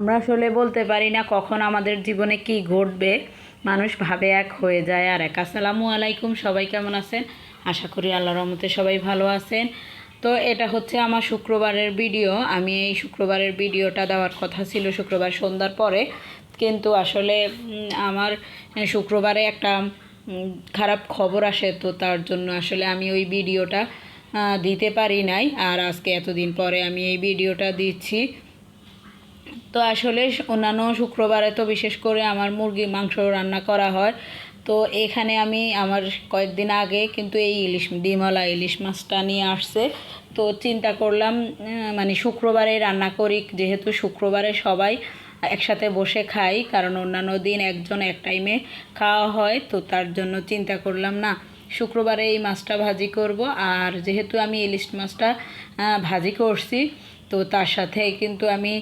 আমরা আসলে বলতে পারি না কখন আমাদের জীবনে কি ঘটবে। মানুষ ভাবে এক হয়ে যায় আর এক। আসসালামু আলাইকুম, সবাই কেমন আছেন? আশা করি আল্লাহ রহমতে সবাই ভালো আছেন। তো এটা হচ্ছে আমার শুক্রবারের ভিডিও। আমি এই শুক্রবারের ভিডিওটা দেওয়ার কথা ছিল শুক্রবার সন্ধ্যার পরে। কিন্তু আসলে আমার শুক্রবারে একটা খারাপ খবর আসে। তো তার জন্য আসলে আমি ওই ভিডিওটা দিতে পারি নাই। আর আজকে এতদিন পরে আমি এই ভিডিওটা দিচ্ছি। তো আসলে অন্যান্য শুক্রবারে তো বিশেষ করে আমার মুরগি মাংস রান্না করা হয়। তো এখানে আমি আমার কয়েকদিন আগে কিন্তু এই ইলিশ ডিমলা ইলিশ মাছটা নিয়ে আসছে। তো চিন্তা করলাম মানে শুক্রবারে রান্না করি, যেহেতু শুক্রবারে সবাই একসাথে বসে খাই, কারণ অন্যান্য দিন একজন এক টাইমে খাওয়া হয়, তো তার জন্য চিন্তা করলাম, না, শুক্রবারে এই মাছটা ভাজি করব। আর যেহেতু আমি ইলিশ মাছটা ভাজি করছি তো তার সাথে কিন্তু আমি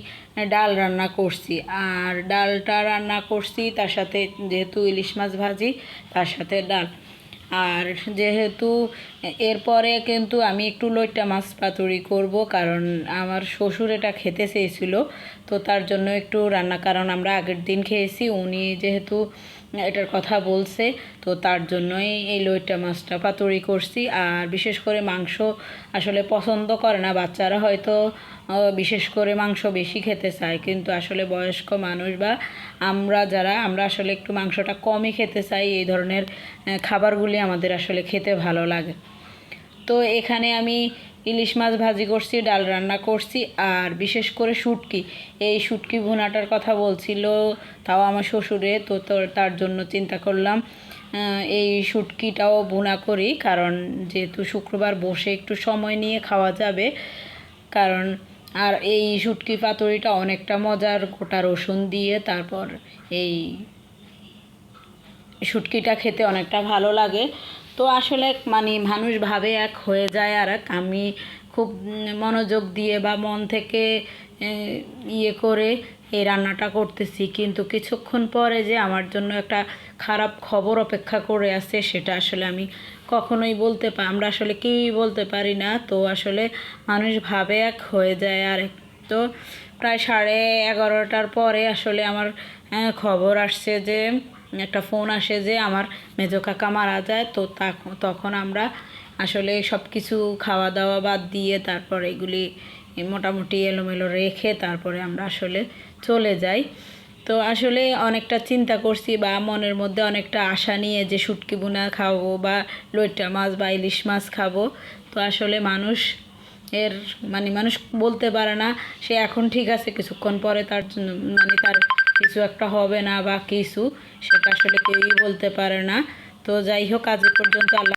ডাল রান্না করছি। আর ডালটা রান্না করছি, তার সাথে যেহেতু ইলিশ মাছ ভাজি, তার সাথে ডাল। আর যেহেতু এরপরে কিন্তু আমি একটু লইট্টা মাছ পাতুরি করব, কারণ আমার শ্বশুর এটা খেতে চেয়েছিল। তো তার জন্য একটু রান্না, কারণ আমরা আগের দিন খেয়েছি, উনি যেহেতু এটার কথা বলছে। তো তার জন্যই এই লইট্টা মাছটা পাতুরি করছি। আর বিশেষ করে মাংস আসলে পছন্দ করে না। বাচ্চারা হয়তো বিশেষ করে মাংস বেশি খেতে চায়। কিন্তু আসলে বয়স্ক মানুষ বা আমরা যারা, আমরা আসলে একটু মাংসটা কমই খেতে চাই। এই ধরনের খাবারগুলি আমাদের আসলে খেতে ভালো লাগে। তো এখানে আমি ইলিশ মাছ ভাজি করছি, ডাল রান্না করছি, আর বিশেষ করে শুটকি। এই শুটকি ভুনাটার কথা বলছিল, তাও আমার শ্বশুরে, তো তার জন্য চিন্তা করলাম এই শুটকিটাও ভুনা করি, কারণ যেহেতু শুক্রবার বসে একটু সময় নিয়ে খাওয়া যাবে, কারণ, আর এই শুটকি পাতুরিটা অনেকটা মজার, গোটা রসুন দিয়ে, তারপর এই শুটকিটা খেতে অনেকটা ভালো লাগে। তো আসলে মানে মানুষ ভাবে এক হয়ে যায় আর এক। আমি খুব মনোযোগ দিয়ে বা মন থেকে ইয়ে করে এই রান্নাটা করতেছি। কিন্তু কিছুক্ষণ পরে যে আমার জন্য একটা খারাপ খবর অপেক্ষা করে আছে, সেটা আসলে আমি কখনোই বলতে পা, আমরা আসলে কেউই বলতে পারি না। তো আসলে মানুষ ভাবে এক হয়ে যায় আর এক। তো প্রায় সাড়ে এগারোটার পরে আসলে আমার খবর আসছে যে, একটা ফোন আসে যে, আমার মেজো কাকা মারা যায়। তো তখন আমরা আসলে সব কিছু খাওয়া দাওয়া বাদ দিয়ে তারপর এগুলি মোটামুটি এলোমেলো রেখে তারপরে আমরা আসলে চলে যাই। তো আসলে অনেকটা চিন্তা করছি বা মনের মধ্যে অনেকটা আশা নিয়ে যে শুটকি বুনা খাব বা লইটা মাছ বা ইলিশ মাছ খাব। তো আসলে মানুষ এর মানে মানুষ বলতে পারে না, সে এখন ঠিক আছে, কিছুক্ষণ পরে তার মানে তার কিছু একটা হবে না বা কিছু, সেটা আসলে কেউই বলতে পারে না। তো যাই হোক, আজ পর্যন্ত আল্লাহ